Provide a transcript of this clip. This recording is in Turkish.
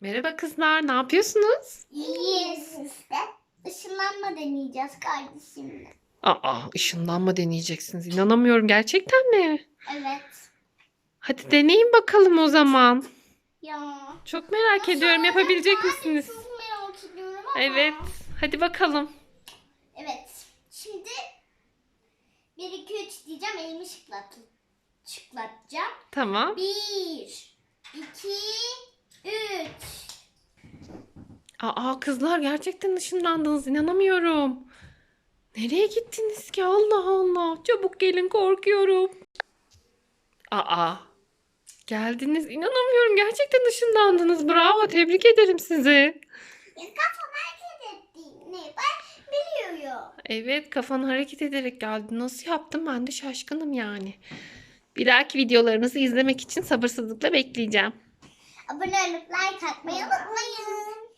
Merhaba kızlar, ne yapıyorsunuz? İyiyiz işte. Işınlanma deneyeceğiz kardeşimle. Aa, ışınlanma deneyeceksiniz. İnanamıyorum gerçekten mi? Evet. Hadi deneyin bakalım o zaman. Ya. Çok merak ediyorum. Yapabilecek misiniz? Çok merak ediyorum ama. Evet. Hadi bakalım. Evet. Şimdi 1 2 3 diyeceğim elimi şıklat şıklatacağım. Tamam. 1 2 3 Aa kızlar gerçekten ışınlandınız. İnanamıyorum. Nereye gittiniz ki? Allah Allah. Çabuk gelin korkuyorum. Aa. Geldiniz. İnanamıyorum. Gerçekten ışınlandınız. Bravo. Tebrik ederim sizi. Kafam hareket ettiğini ben biliyorum. Evet kafanı hareket ederek geldi. Nasıl yaptım ben de şaşkınım yani. Bir dahaki videolarınızı izlemek için sabırsızlıkla bekleyeceğim. Abone olup like atmayı unutmayın.